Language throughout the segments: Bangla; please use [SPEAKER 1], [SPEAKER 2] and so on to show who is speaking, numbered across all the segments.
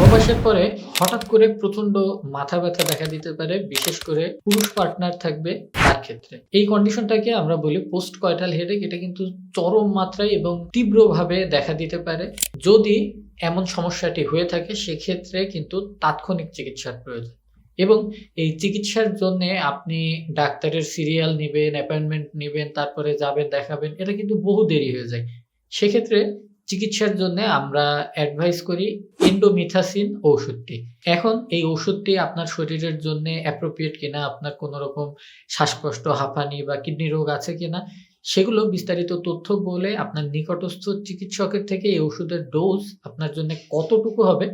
[SPEAKER 1] সহবাসের পরে হঠাৎ করে প্রচণ্ড মাথা ব্যথা দেখা দিতে পারে, বিশেষ করে পুরুষ পার্টনার থাকবে তার ক্ষেত্রে। এই কন্ডিশনটাকে আমরা বলি পোস্ট কয়টাল হেডেক এটা কিন্তু চরম মাত্রায় এবং তীব্রভাবে দেখা দিতে পারে। যদি এমন সমস্যাটি হয়ে থাকে, সেক্ষেত্রে কিন্তু তাৎক্ষণিক চিকিৎসার প্রয়োজন। এবং এই চিকিৎসার জন্য আপনি ডাক্তারের সিরিয়াল নেবেন অ্যাপয়েন্টমেন্ট নেবেন, তারপরে যাবেন, দেখাবেন, এটা কিন্তু বহু দেরি হয়ে যায়। সেক্ষেত্রে চিকিৎসার জন্য আমরা অ্যাডভাইস করি এন্ডোমিথাসিন ঔষধটি। এখন এই ওষুধটি আপনার শরীরের জন্য অ্যাপ্রোপ্রিয়েট কিনা, আপনার কোনো রকম শ্বাসকষ্ট, হাঁপানি বা কিডনি রোগ আছে কিনা, সেগুলো বিস্তারিত তথ্য বলে আপনার নিকটস্থ চিকিৎসকের থেকে এই ওষুধের ডোজ আপনার জন্য কতটুকু হবে,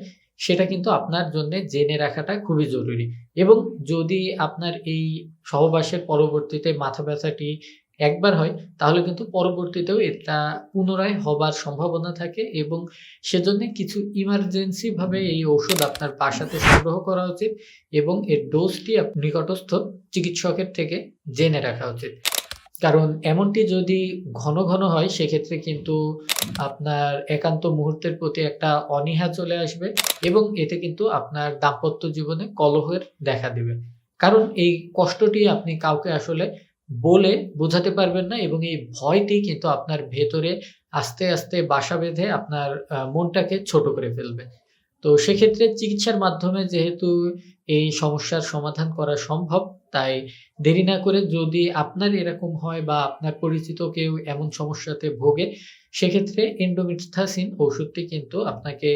[SPEAKER 1] সেটা কিন্তু আপনার জন্য জেনে রাখাটা খুবই জরুরি। এবং যদি আপনার এই সহবাসের পরবর্তীতে মাথা ব্যথাটি একবার হয়, তাহলে কিন্তু পরবর্তীতেও এটা পুনরায় হবার সম্ভাবনা থাকে এবং সেজন্য কিছু ইমার্জেন্সি ভাবে এই ঔষধ আপনার বাসাতে সংগ্রহ করা উচিত এবং এর ডোজটি নিকটস্থ চিকিৎসকের থেকে জেনে রাখা উচিত। কারণ এমনটি যদি ঘন ঘন হয়, সেক্ষেত্রে কিন্তু আপনার একান্ত মুহূর্তের প্রতি একটা অনীহা চলে আসবে এবং এতে কিন্তু আপনার দাম্পত্য জীবনে কলহের দেখা দিবে। কারণ এই কষ্টটি আপনি কাউকে আসলে বলে বোঝাতে পারবেন না এবং এই ভয়টি কিন্তু আপনার ভেতরে আস্তে আস্তে বাসা বেঁধে আপনার মনটাকে ছোট করে ফেলবে। তো সেক্ষেত্রে চিকিৎসার মাধ্যমে যেহেতু এই সমস্যার সমাধান করা সম্ভব, তাই দেরি না করে যদি আপনার এরকম হয় বা আপনার পরিচিত কেউ এমন সমস্যাতে ভোগে, সেক্ষেত্রে এন্ডোমিথাসিন ওষুধটি কিন্তু আপনাকে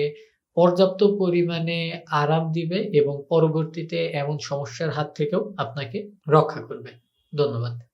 [SPEAKER 1] পর্যাপ্ত পরিমাণে আরাম দিবে এবং পরবর্তীতে এমন সমস্যার হাত থেকেও আপনাকে রক্ষা করবে। ধন্যবাদ।